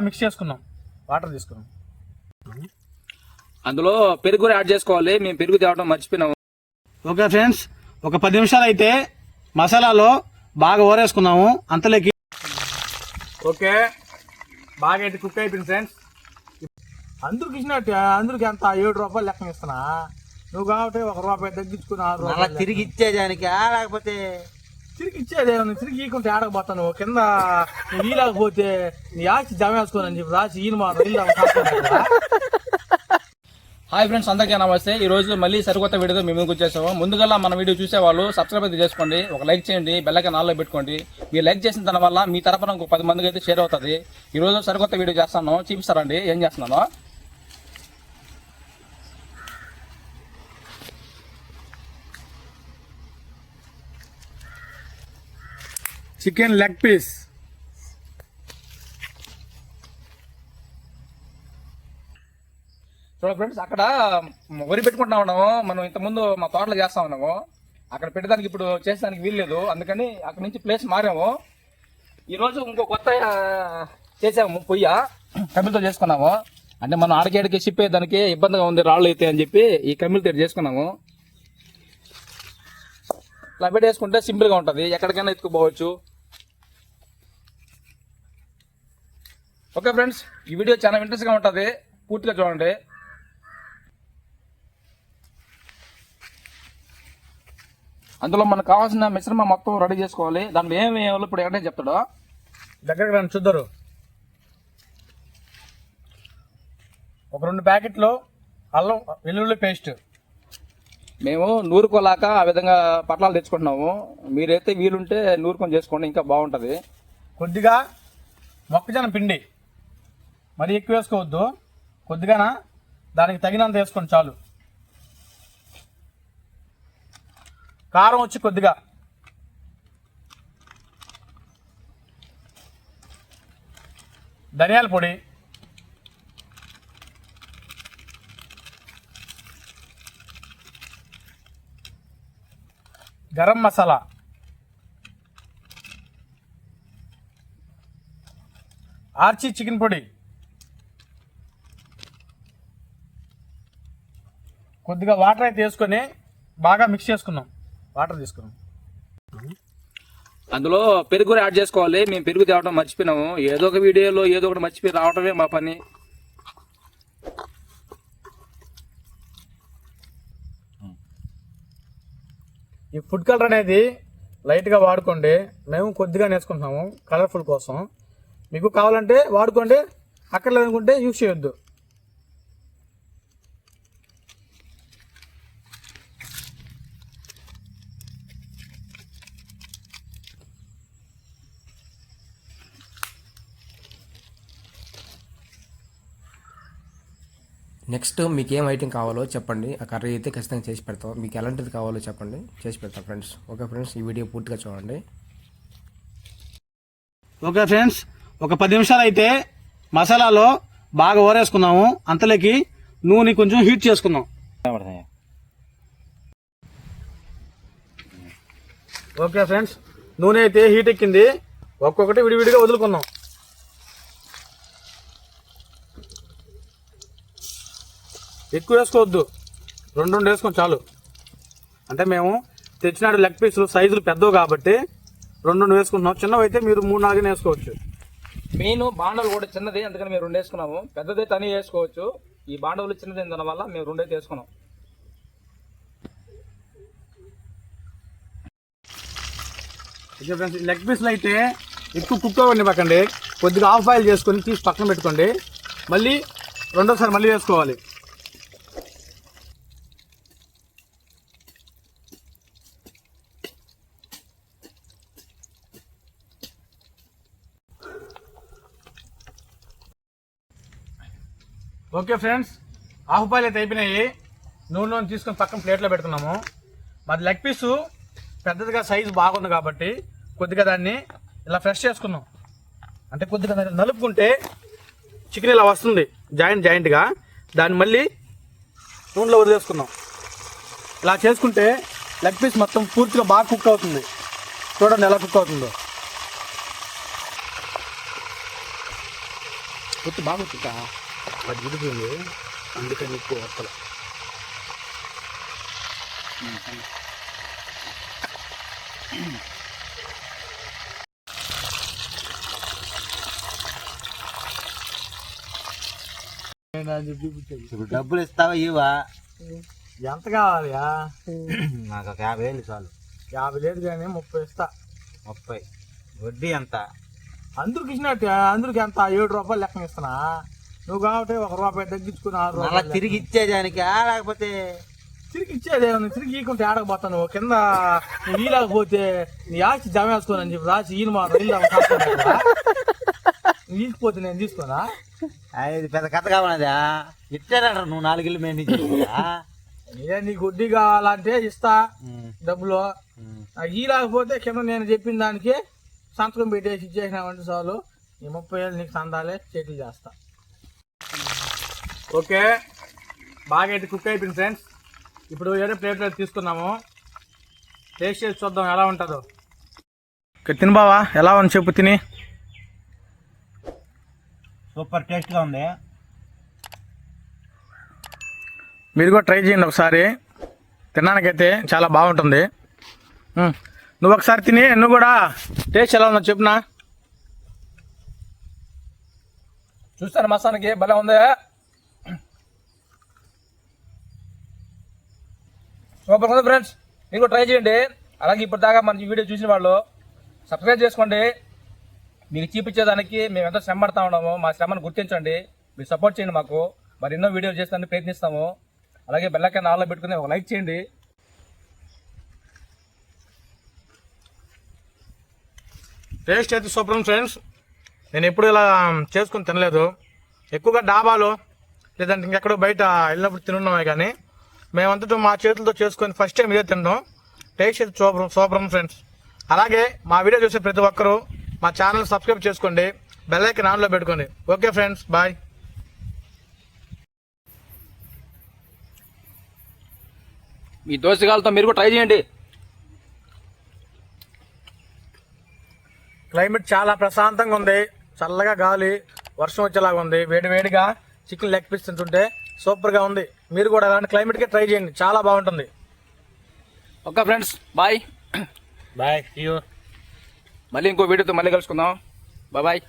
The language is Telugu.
మిక్స్ చేసుకున్నాం వాటర్ తీసుకున్నాం అందులో పెరుగు కూడా యాడ్ చేసుకోవాలి. మేము పెరుగు తేవడం మర్చిపోయినాము. ఓకే ఫ్రెండ్స్ ఒక పది నిమిషాలు అయితే మసాలాలో బాగా ఓరేసుకున్నాము. అంతలోకి ఓకే. బాగా అయితే కుక్ అయిపోయింది ఫ్రెండ్స్. అందరికి ఇచ్చినట్టు అందరికి ఎంత? ఏడు రూపాయలు లెక్కన ఇస్తున్నా. నువ్వు కాబట్టి ఒక రూపాయి తగ్గించుకుని ఆరు రూపాయలు తిరిగి ఇచ్చేదానికి? లేకపోతే తిరిగి ఇచ్చేదే తిరిగి ఇవ్వకుంటే ఆడకపోతాను కింద నువ్వు ఈలేకపోతే నీ ఆస్తి జమ వేసుకోనని చెప్పి రాసి ఈయన మాత్రం హాయ్ ఫ్రెండ్స్ అందరికీ నమస్తే. ఈ రోజు మళ్ళీ సరికొత్త వీడియో మేము ముందుకు వచ్చేసాము. ముందుగా మన వీడియో చూసే వాళ్ళు సబ్స్క్రైబ్ అయితే చేసుకోండి. ఒక లైక్ చేయండి. బెల్లకి నాలో పెట్టుకోండి. మీరు లైక్ చేసిన దాని వల్ల మీ తరపున ఇంకో పది మందికి అయితే షేర్ అవుతుంది. ఈ రోజు సరికొత్త వీడియో చేస్తాను. చూపిస్తారండి ఏం చేస్తున్నానో? Chicken leg piece. చూడండి ఫ్రెండ్స్ అక్కడ వరి పెట్టుకుంటా ఉన్నాము. మనం ఇంతకుముందు మా తోటలో చేస్తా ఉన్నాము. అక్కడ పెట్టడానికి ఇప్పుడు చేసేదానికి వీల్లేదు అందుకని అక్కడ నుంచి ప్లేస్ మారాము. ఈరోజు ఇంకో కొత్త చేసాము పొయ్య. కమ్మిలతో చేసుకున్నాము. అంటే మనం ఆడకేడికి షిప్ దానికి ఇబ్బందిగా ఉంది రాళ్ళు అయితే అని చెప్పి ఈ కమ్మిలతో చేసుకున్నాము. ఇలా పెట్టేసుకుంటే సింపుల్గా ఉంటుంది. ఎక్కడికైనా ఎత్తుకుపోవచ్చు. ఓకే ఫ్రెండ్స్ ఈ వీడియో చాలా ఇంట్రెస్ట్గా ఉంటది. పూర్తిగా చూడండి. అందులో మనకు కావాల్సిన మిశ్రమం మొత్తం రెడీ చేసుకోవాలి. దాంట్లో ఏమి వేయాలో ఇప్పుడు ఎక్కడే చెప్తాడో. దగ్గరకు రండి చూద్దరు. ఒక రెండు ప్యాకెట్లు అల్లం వెల్లుల్లి పేస్ట్. మేము నూరుకోలాక ఆ విధంగా పట్లాలు తెచ్చుకుంటున్నాము. మీరైతే వీలుంటే నూరుకొని చేసుకోండి ఇంకా బాగుంటది. కొద్దిగా మొక్కజొన్న పిండి. మరి ఎక్కువ వేసుకోవద్దు. కొద్దిగానా? దానికి తగినంత వేసుకోండి చాలు. కారం వచ్చి కొద్దిగా. ధనియాల పొడి. గరం మసాలా. ఆర్చి చికెన్ పొడి. కొద్దిగా వాటర్ అయితే వేసుకొని బాగా మిక్స్ చేసుకున్నాం. వాటర్ తీసుకున్నాం. అందులో పెరుగు కూడా యాడ్ చేసుకోవాలి. మేము పెరుగు తేవడం మర్చిపోయినాము. ఏదో ఒక వీడియోలో ఏదో ఒకటి మర్చిపోయి రావడమే మా పని. ఈ ఫుడ్ కలర్ అనేది లైట్గా వాడుకోండి. మేము కొద్దిగా నేర్చుకుంటున్నాము. కలర్ఫుల్ కోసం. మీకు కావాలంటే వాడుకోండి. అక్కర్లేదు అనుకుంటే యూజ్ చేయొద్దు. నెక్స్ట్ మీకు ఏం ఐటెం కావాలో చెప్పండి. ఆ కర్రీ అయితే ఖచ్చితంగా చేసి పెడతాం. మీకు ఎలాంటిది కావాలో చెప్పండి. చేసి పెడతాం ఫ్రెండ్స్ ఓకే ఫ్రెండ్స్ ఈ వీడియో పూర్తిగా చూడండి. ఓకే ఫ్రెండ్స్ ఒక పది నిమిషాలు అయితే మసాలాలో బాగా ఓరేసుకున్నాము. అంతలోకి నూనె కొంచెం హీట్ చేసుకుందాం. ఓకే ఫ్రెండ్స్ నూనె అయితే హీట్ ఎక్కింది. ఒక్కొక్కటి విడివిడిగా వదులుకుందాం. ఎక్కువ వేసుకోవద్దు. రెండు రెండు వేసుకోండి చాలు. అంటే మేము తెచ్చినాడు లెగ్ పీసులు సైజులు పెద్దవి కాబట్టి రెండు రెండు వేసుకుంటున్నాం. చిన్నవి అయితే మీరు మూడు నాలుగు వేసుకోవచ్చు. మెయిన్ బాండలు కూడా చిన్నది అందుకని మేము రెండు వేసుకున్నాము. పెద్దది తని వేసుకోవచ్చు. ఈ బాండవులు చిన్నది దాని వల్ల మేము రెండైతే వేసుకున్నాం. లెగ్ పీస్లు అయితే ఎక్కువ కుక్ అవ్వండి పక్కండి కొద్దిగా ఆఫ్ బాయిల్ చేసుకొని తీసి పక్కన పెట్టుకోండి. మళ్ళీ రెండోసారి మళ్ళీ వేసుకోవాలి. ఓకే ఫ్రెండ్స్ హాఫ్ బాయిల్ అయితే అయిపోయినాయి. నూనె నూనె తీసుకొని పక్కన ప్లేట్లో పెడుతున్నాము. మాది లెగ్ పీసు పెద్దదిగా సైజు బాగుంది కాబట్టి కొద్దిగా దాన్ని ఇలా ఫ్రెష్ చేసుకున్నాం అంటే కొద్దిగా దాన్ని నలుపుకుంటే చికెన్ ఇలా వస్తుంది జాయింట్ జాయింట్గా. దాన్ని మళ్ళీ నూనెలో వదిలేసుకున్నాం ఇలా చేసుకుంటే లెగ్ పీస్ మొత్తం పూర్తిగా బాగా కుక్ అవుతుంది. చూడండి ఎలా కుక్ అవుతుందో. పూర్తి బాగా కుక్కా విడిపోయింది అందుకని ఎక్కువ వస్తల ఇప్పుడు డబ్బులు ఇస్తావా ఇవా ఎంత కావాలియా? నాకు ఒక యాభై వేలు చాలు. యాభై లేదు కానీ ముప్పై ఇస్తా. ముప్పై. వడ్డీ ఎంత? అందరికి ఇచ్చినట్టు అందరికి ఎంత? ఏడు రూపాయలు లెక్కన ఇస్తున్నా. నువ్వు కాబట్టి ఒక రూపాయి తగ్గించుకుని ఆరు మళ్ళా రూపాయలు తిరిగి ఇచ్చేదానికి లేకపోతే తిరిగి ఇచ్చేది తిరిగి ఈకుంటే ఆడకపోతాను. కింద నువ్వు ఈలేకపోతే నీ ఆస్తి జమ వేసుకోనని చెప్పి రాసి ఈయన మా రైలు నువ్వు ఈకపోతే నేను తీసుకోనా? ఇది పెద్ద కథ కావాలదా? ఇచ్చారంటారు నువ్వు నాలుగిల్లు మేము నుంచి ఏ నీకు వడ్డీ కావాలంటే ఇస్తా డబ్బులు. ఆ ఈ లేకపోతే కింద నేను చెప్పిన దానికి సంతకం పెట్టేసి ఇచ్చేసినామంటే చాలు. ఈ ముప్పై ఏళ్ళు నీకు సందాలే చేతులు చేస్తా. ఓకే. బాగా అయితే కుక్ అయిపోయింది ఫ్రెండ్స్. ఇప్పుడు వేరే ప్లేట్లో తీసుకున్నాము. టేస్ట్ చేసి చూద్దాం ఎలా ఉంటుందో. తిని బావా. ఎలా ఉంది చెప్పు తిని. సూపర్ టేస్ట్గా ఉంది. మీరు కూడా ట్రై చేయండి ఒకసారి. తినడానికైతే చాలా బాగుంటుంది. నువ్వు ఒకసారి తిని నువ్వు కూడా టేస్ట్ ఎలా ఉందో చెప్పునా చూస్తాను మసానికి భలే ఉంది. సూపర్ ఉంది ఫ్రెండ్స్ మీరు కూడా ట్రై చేయండి. అలాగే ఇప్పటిదాకా మన వీడియో చూసిన వాళ్ళు సబ్స్క్రైబ్ చేసుకోండి. మీకు చూపించేదానికి మేము ఎంతో శ్రమ పడతా ఉన్నాము. మా శ్రమను గుర్తించండి. మీరు సపోర్ట్ చేయండి మాకు. మరి ఎన్నో వీడియోలు చేస్తానని ప్రయత్నిస్తాము. అలాగే బెల్లకాయ నాలో పెట్టుకుని ఒక లైక్ చేయండి. టేస్ట్ అయితే సూపర్ ఉంది ఫ్రెండ్స్ నేను ఎప్పుడు ఇలా చేసుకుని తినలేదు. ఎక్కువగా డాబాలో లేదంటే ఇంకెక్కడో బయట వెళ్ళినప్పుడు తినున్నామే కానీ మేమంతటా మా చేతులతో చేసుకొని ఫస్ట్ టైం ఇదే తినడం. టేస్ట్ సూపర్ సూపర్ ఉంది ఫ్రెండ్స్ అలాగే మా వీడియో చూసే ప్రతి ఒక్కరూ మా ఛానల్ సబ్స్క్రైబ్ చేసుకోండి. బెల్ ఐకన్ ఆన్లో పెట్టుకోండి. ఓకే ఫ్రెండ్స్ బాయ్ మీ దోసగాలతో మీరు కూడా ట్రై చేయండి. క్లైమేట్ చాలా ప్రశాంతంగా ఉంది. చల్లగా గాలి వర్షం వచ్చేలాగా ఉంది. వేడి వేడిగా చికెన్ లెగ్ పీస్ తింటుంటే సూపర్గా ఉంది. మీరు కూడా అలాంటి క్లైమేట్కే ట్రై చేయండి. చాలా బాగుంటుంది. Okay friends bye. Bye you. మళ్ళీ ఇంకో వీడియోతో మళ్ళీ కలుసుకుందాం. బాయ్.